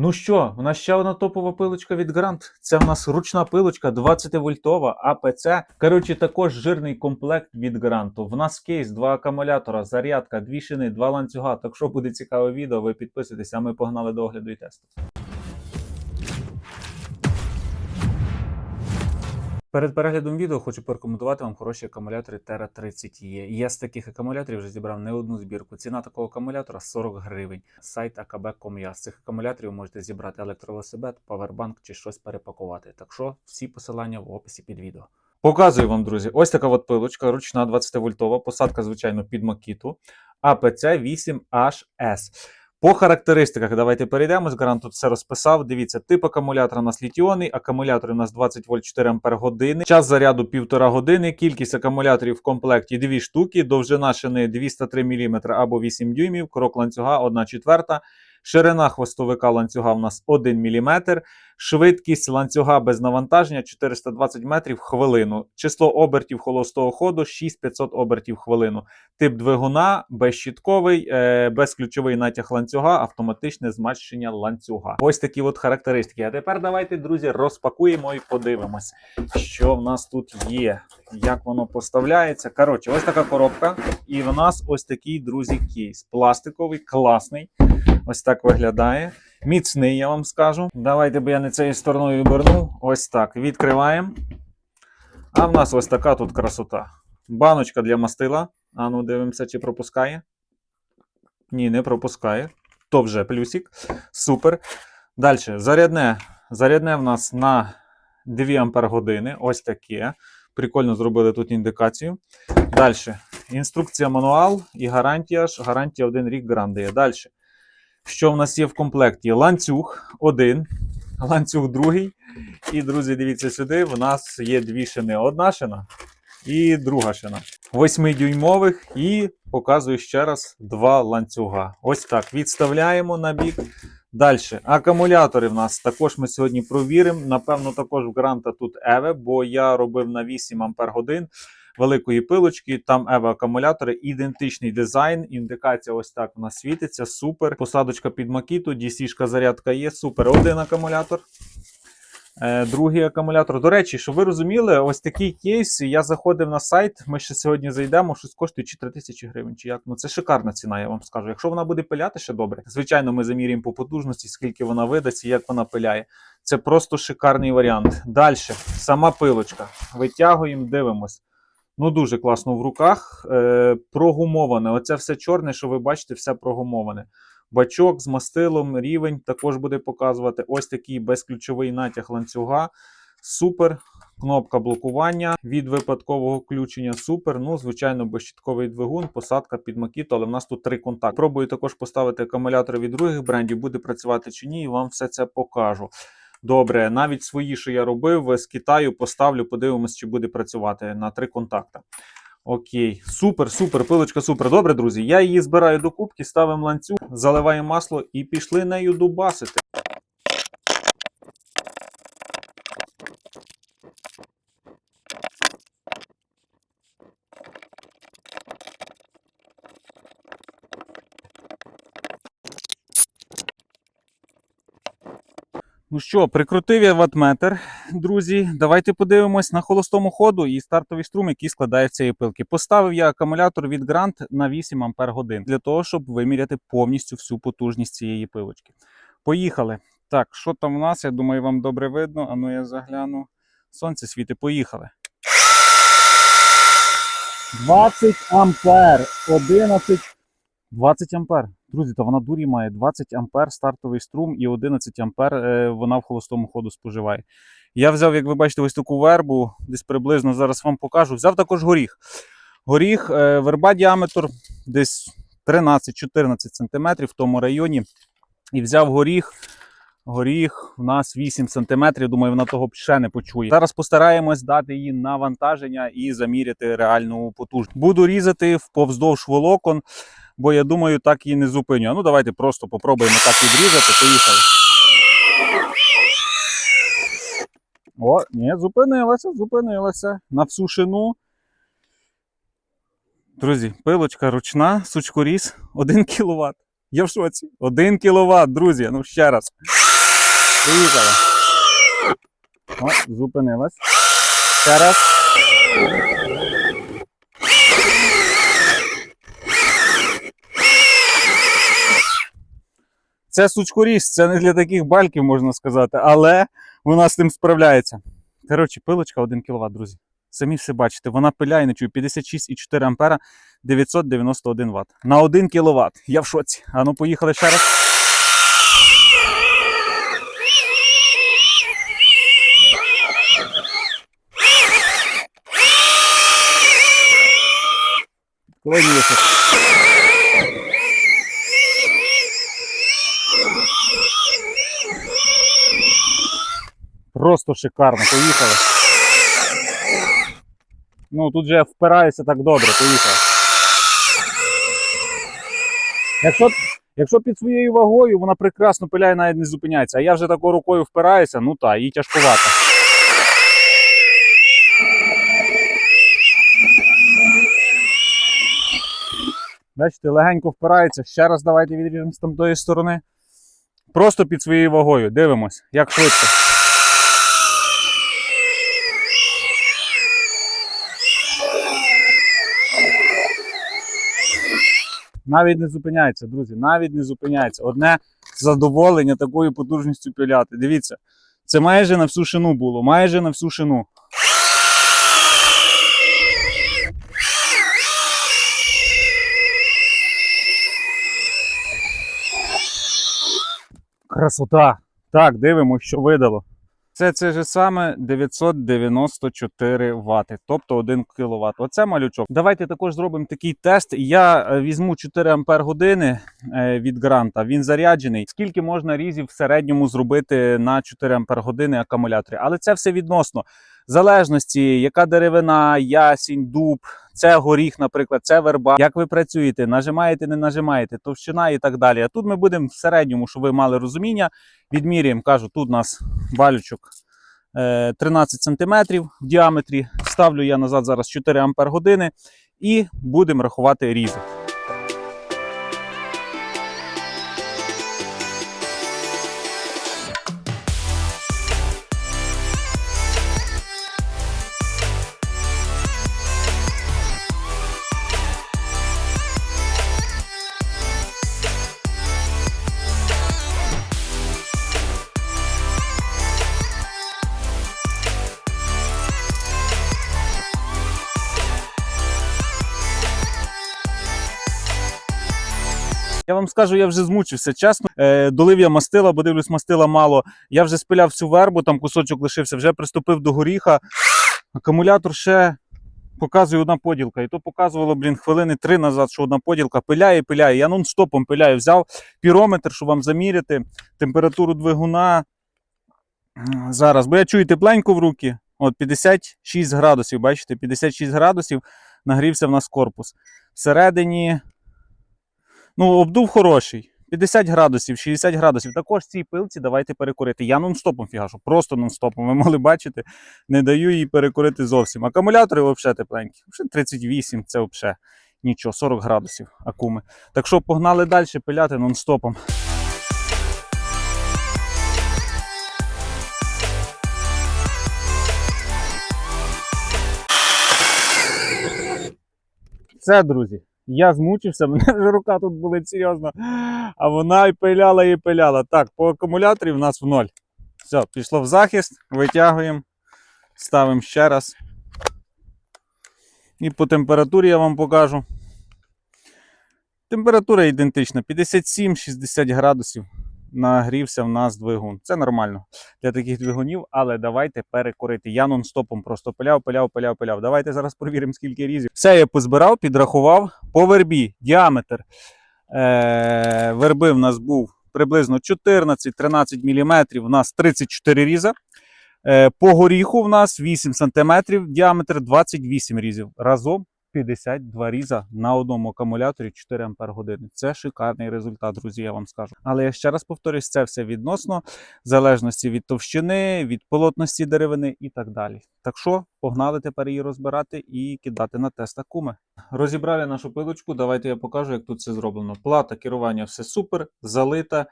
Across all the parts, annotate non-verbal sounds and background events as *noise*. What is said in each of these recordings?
Ну що, у нас ще одна топова пилочка від Грант? Це у нас ручна пилочка 20 вольтова АПЦ. Коротше, також жирний комплект від Гранту. В нас кейс, два акумулятора, зарядка, дві шини, два ланцюга. Так що буде цікаве відео, ви підписуйтесь, а ми погнали до огляду і тесту. Перед переглядом відео хочу порекомендувати вам хороші акумулятори Terra 30 e Я з таких акумуляторів вже зібрав не одну збірку. Ціна такого акумулятора 40 гривень. Сайт akb.com.ua. З цих акумуляторів можете зібрати електровелосипед, павербанк чи щось перепакувати. Так що всі посилання в описі під відео. Показую вам, друзі, ось така от пилочка, ручна 20 вольтова, посадка, звичайно, під макіту. АПЦ 8HS. По характеристиках давайте перейдемо. Гарант тут все розписав. Дивіться, тип акумулятора у нас літіонний, акумулятор у нас 20 вольт 4 ампер години. Час заряду 1,5 години. Кількість акумуляторів в комплекті 2 штуки, довжина шини 203 мм або 8 дюймів, крок ланцюга 1 четверта. Ширина хвостовика ланцюга у нас 1 мм, швидкість ланцюга без навантаження 420 метрів хвилину. Число обертів холостого ходу 6500 обертів хвилину. Тип двигуна безщітковий, е, безключовий натяг ланцюга, автоматичне змащення ланцюга. Ось такі от характеристики. А тепер давайте, друзі, розпакуємо і подивимось, що в нас тут є, як воно поставляється. Коротше, ось така коробка, і в нас ось такий, друзі, кейс. Пластиковий, класний. Ось так виглядає. Міцний, я вам скажу. Давайте би я не цією стороною обернув. Ось так. Відкриваємо. А в нас ось така тут красота. Баночка для мастила. А ну дивимося, чи пропускає. Ні, не пропускає. То вже плюсик. Супер. Далі. Зарядне. Зарядне в нас на 2 Ампер. Ось таке. Прикольно зробили тут індикацію. Далі. Інструкція мануал і гарантія ж. Гарантія 1 рік гарантія. Далі. Що в нас є в комплекті? Ланцюг один, ланцюг другий. І, друзі, дивіться сюди. В нас є дві шини. Одна шина і друга шина. 8-дюймових і показую ще раз два ланцюга. Ось так. Відставляємо на бік. Далі. Акумулятори в нас також ми сьогодні провіримо. Напевно, також в гранта тут Еве, бо я робив на 8 Ампер годин великої пилочки. Там Ева акумулятори, ідентичний дизайн. Індикація ось так вона світиться. Супер. Посадочка під макіту, DC-шка зарядка є. Супер. Один акумулятор. Е, Другий акумулятор. До речі, щоб ви розуміли, ось такий кейс. Я заходив на сайт. Ми ще сьогодні зайдемо. Щось коштує чи 3 тисячі гривень. Чи як? Ну це шикарна ціна, я вам скажу. Якщо вона буде пиляти, ще добре. Звичайно, ми замірюємо по потужності, скільки вона видасть і як вона пиляє. Це просто шикарний варіант. Далі, сама пилочка. Витягуємо, дивимось. Ну, дуже класно в руках. Е, прогумоване. Оце все чорне, що ви бачите, все прогумоване. Бачок з мастилом, рівень також буде показувати. Ось такий безключовий натяг ланцюга. Супер. Кнопка блокування від випадкового включення. Супер. Ну, звичайно, безщітковий двигун, посадка під макіту, але в нас тут три контакти. Пробую також поставити акумулятори від других брендів, буде працювати чи ні, і вам все це покажу. Добре, навіть свої, що я робив з Китаю, поставлю, подивимось, чи буде працювати на три контакта. Окей, супер, супер, пилочка, супер. Добре, друзі. Я її збираю до кубки, ставимо ланцюг, заливаємо масло і пішли нею дубасити. Ну що, прикрутив я ватметр, друзі. Давайте подивимось на холостому ходу і стартовий струм, який складає з цієї пилки. Поставив я акумулятор від Grant на 8 Ампер годин для того, щоб виміряти повністю всю потужність цієї пилочки. Поїхали. Так, що там у нас? Я думаю, вам добре видно. Ану, я загляну. Сонце світить, поїхали. 20 ампер, 11. 20 ампер. Друзі, та вона дурі має 20 ампер стартовий струм і 11 ампер е, вона в холостому ходу споживає. Я взяв, як ви бачите, ось таку вербу, десь приблизно зараз вам покажу. Взяв також горіх. Горіх, е, верба діаметр десь 13-14 см в тому районі. І взяв горіх. Горіх у нас 8 см, думаю, вона того ще не почує. Зараз постараємось дати їй навантаження і заміряти реальну потужність. Буду різати вповздовж волокон, бо я думаю, так її не зупиню. А ну давайте просто попробуємо так відрізати. Поїхали. О, ні, зупинилася, зупинилася. На всю шину. Друзі, пилочка ручна, сучкоріз 1 кВт. Я в шоці. 1 кВт, друзі. Ну ще раз. Поїхали. О, зупинилась. Ще раз. Це сучкоріз, це не для таких бальків, можна сказати, але вона з тим справляється. Коротше, пилочка 1 кВт, друзі. Самі все бачите, вона пиляє не чую 56,4 ампера 991 Вт. На 1 кВт. Я в шоці. А ну поїхали ще раз. Клоніше. Просто шикарно. Поїхали. Ну, тут же я впираюся так добре, поїхав. Якщо, якщо під своєю вагою вона прекрасно пиляє, навіть не зупиняється. А я вже такою рукою впираюся, ну та, їй тяжкувато. Бачите, легенько впирається. Ще раз давайте відріжемо з тамтої сторони. Просто під своєю вагою. Дивимось, як швидко. Навіть не зупиняється, друзі, навіть не зупиняється. Одне задоволення такою потужністю пиляти. Дивіться, це майже на всю шину було, майже на всю шину. Красота! Так, дивимося, що видало. Це це ж саме 994 Вт, тобто 1 кВт. Оце малючок. Давайте також зробимо такий тест. Я е, візьму 4 Ампер години е, від гранта. Він заряджений. Скільки можна різів в середньому зробити на 4 Ампер години акумуляторі? Але це все відносно залежності, яка деревина, ясінь, дуб, це горіх, наприклад, це верба. Як ви працюєте, нажимаєте, не нажимаєте, товщина і так далі. А тут ми будемо в середньому, щоб ви мали розуміння. Відміряємо, кажу, тут у нас балючок е, 13 см в діаметрі. Ставлю я назад зараз 4 Ампер години і будемо рахувати різи. Я вам скажу, я вже змучився. Чесно, е, долив я мастила, бо дивлюсь, мастила мало. Я вже спиляв всю вербу, там кусочок лишився, вже приступив до горіха. Акумулятор ще показує одна поділка. І то показувало, блін, хвилини три назад, що одна поділка пиляє, пиляє. Я нон-стопом пиляю. Взяв пірометр, щоб вам заміряти температуру двигуна. Зараз, бо я чую тепленько в руки. От 56 градусів, бачите, 56 градусів нагрівся в нас корпус. Всередині Ну, обдув хороший. 50 градусів, 60 градусів. Також цій пилці давайте перекурити. Я нон-стопом фігашу, просто нон-стопом. Ви могли бачити, не даю їй перекурити зовсім. Акумулятори взагалі тепленькі. Вже 38, це взагалі нічого, 40 градусів акуми. Так що погнали далі пиляти нон-стопом. Все, друзі. Я змучився, *laughs* мене вже рука тут болить серйозно. А вона і пиляла, і пиляла. Так, по акумуляторі в нас в ноль. Все, пішло в захист, витягуємо, ставимо ще раз. І по температурі я вам покажу. Температура ідентична: 57-60 градусів нагрівся в нас двигун. Це нормально для таких двигунів, але давайте перекорити. Я нон-стопом просто пиляв, пиляв, пиляв, пиляв. Давайте зараз перевіримо, скільки різів. Все я позбирав, підрахував по вербі. Діаметр е- верби в нас був приблизно 14-13 мм, у нас 34 різа. Е, По горіху в нас 8 см, діаметр 28 різів. Разом 52 різа на одному акумуляторі 4 Ампер години. Це шикарний результат, друзі, я вам скажу. Але я ще раз повторюсь, це все відносно в залежності від товщини, від полотності деревини і так далі. Так що погнали тепер її розбирати і кидати на тест акуми. Розібрали нашу пилочку. Давайте я покажу, як тут все зроблено. Плата керування все супер, залита.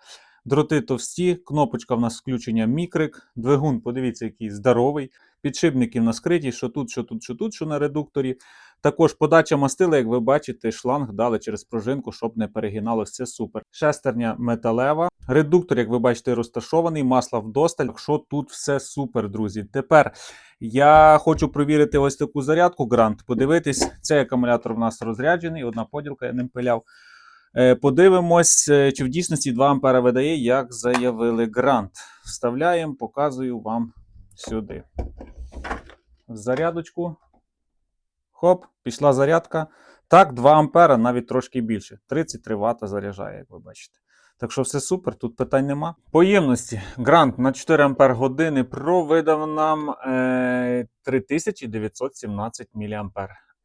Дроти товсті, кнопочка в нас включення мікрик, двигун, подивіться, який здоровий. Підшипники в нас криті, що тут, що тут, що тут, що на редукторі. Також подача мастила, як ви бачите, шланг дали через пружинку, щоб не перегиналось. Це супер. Шестерня металева. Редуктор, як ви бачите, розташований, масла вдосталь. Так що тут все супер, друзі. Тепер я хочу провірити ось таку зарядку Грант. Подивитись, цей акумулятор в нас розряджений, одна поділка я ним пиляв. Е, Подивимось, е, чи в дійсності 2 ампера видає, як заявили Грант. Вставляємо, показую вам сюди. Зарядочку. Хоп, пішла зарядка. Так, 2 ампера, навіть трошки більше. 33 Вт заряджає, як ви бачите. Так що все супер, тут питань нема. По ємності Грант на 4 ампер години провидав нам е, 3917 мА.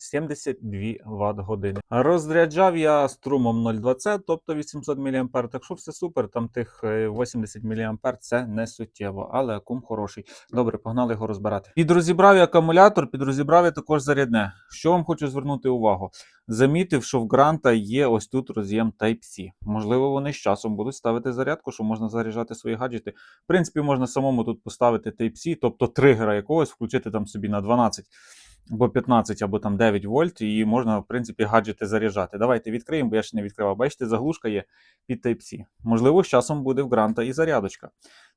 72 Вт години. Розряджав я струмом 0,20, тобто 800 мА. Так що все супер. Там тих е, 80 мА це не суттєво, але акум хороший. Добре, погнали його розбирати. Підрозібрав я акумулятор, підрозібрав я також зарядне. Що вам хочу звернути увагу? Замітив, що в гранта є ось тут роз'єм Type-C. Можливо, вони з часом будуть ставити зарядку, що можна заряджати свої гаджети. В принципі, можна самому тут поставити Type-C, тобто тригера якогось, включити там собі на 12 або 15, або там 9 вольт, і можна, в принципі, гаджети заряджати. Давайте відкриємо, бо я ще не відкривав. Бачите, заглушка є під Type-C. Можливо, з часом буде в гранта і зарядочка.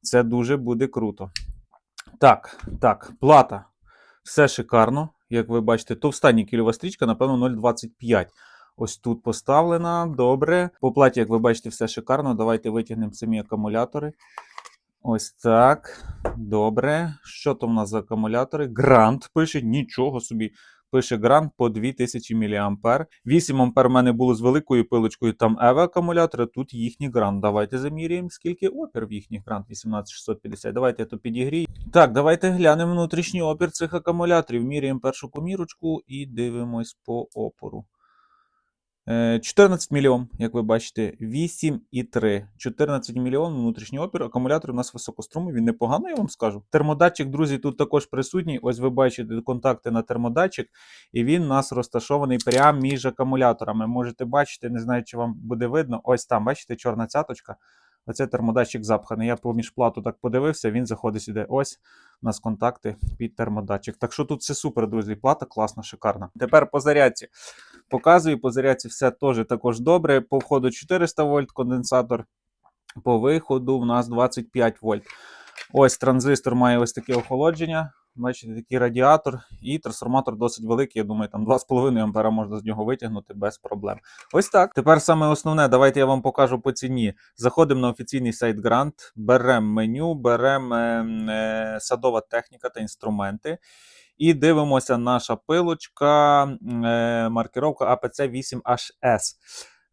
Це дуже буде круто. Так, так, плата. Все шикарно. Як ви бачите, товста нікельова стрічка, напевно, 0,25. Ось тут поставлена. Добре. По платі, як ви бачите, все шикарно. Давайте витягнемо самі акумулятори. Ось так. Добре. Що там у нас за акумулятори? Грант пише, нічого собі. Пише грант по 2000 мА. 8 А в мене було з великою пилочкою, там EVA акумулятори, тут їхній грант. Давайте заміряємо, скільки опір в їхніх грант 18650. Давайте я то підігрію. Так, давайте глянемо внутрішній опір цих акумуляторів. Міряємо першу комірочку і дивимось по опору. Е, 14 мільйон, як ви бачите, 8,3. 14 мільйон внутрішній опір. Акумулятор у нас високострумовий, він непогано, я вам скажу. Термодатчик, друзі, тут також присутній. Ось ви бачите контакти на термодатчик, і він у нас розташований прямо між акумуляторами. Можете бачити, не знаю, чи вам буде видно. Ось там, бачите, чорна цяточка. Оце термодатчик запханий. Я поміж плату так подивився, він заходить сюди. Ось у нас контакти під термодатчик. Так що тут все супер, друзі. Плата класна, шикарна. Тепер по зарядці. Показую, по зарядці все теж також добре. По входу 400 вольт конденсатор, по виходу в нас 25 вольт. Ось транзистор має ось таке охолодження. Бачите, такий радіатор і трансформатор досить великий. Я думаю, там 2,5 ампера можна з нього витягнути без проблем. Ось так. Тепер саме основне, давайте я вам покажу по ціні. Заходимо на офіційний сайт Grant, беремо меню, беремо е, е, садова техніка та інструменти. І дивимося наша пилочка, е, маркировка APC 8HS.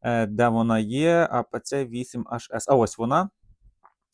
Е, де вона є? APC 8HS. А ось вона.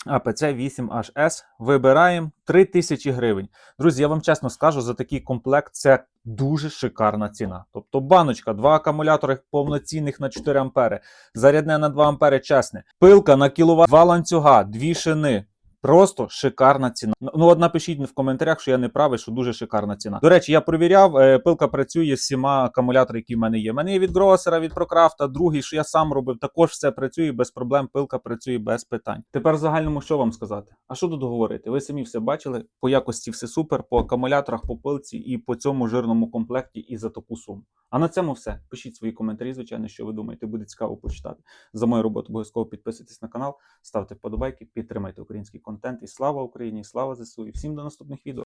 APC 8HS. Вибираємо 3000 гривень. Друзі, я вам чесно скажу, за такий комплект це дуже шикарна ціна. Тобто баночка, два акумулятори повноцінних на 4 ампери, зарядне на 2 ампери чесне, пилка на кіловат, два ланцюга, дві шини. Просто шикарна ціна. Ну, от напишіть в коментарях, що я не правий, що дуже шикарна ціна. До речі, я провіряв, е, пилка працює з всіма акумуляторами, які в мене є. У мене є від Гросера, від Прокрафта, другий, що я сам робив, також все працює без проблем. Пилка працює без питань. Тепер в загальному що вам сказати? А що тут говорити? Ви самі все бачили. По якості все супер, по акумуляторах, по пилці і по цьому жирному комплекті і за таку суму. А на цьому все. Пишіть свої коментарі, звичайно, що ви думаєте, буде цікаво почитати. За мою роботу обов'язково підписуйтесь на канал, ставте вподобайки, підтримайте український контент. І слава Україні, слава ЗСУ! І всім до наступних відео.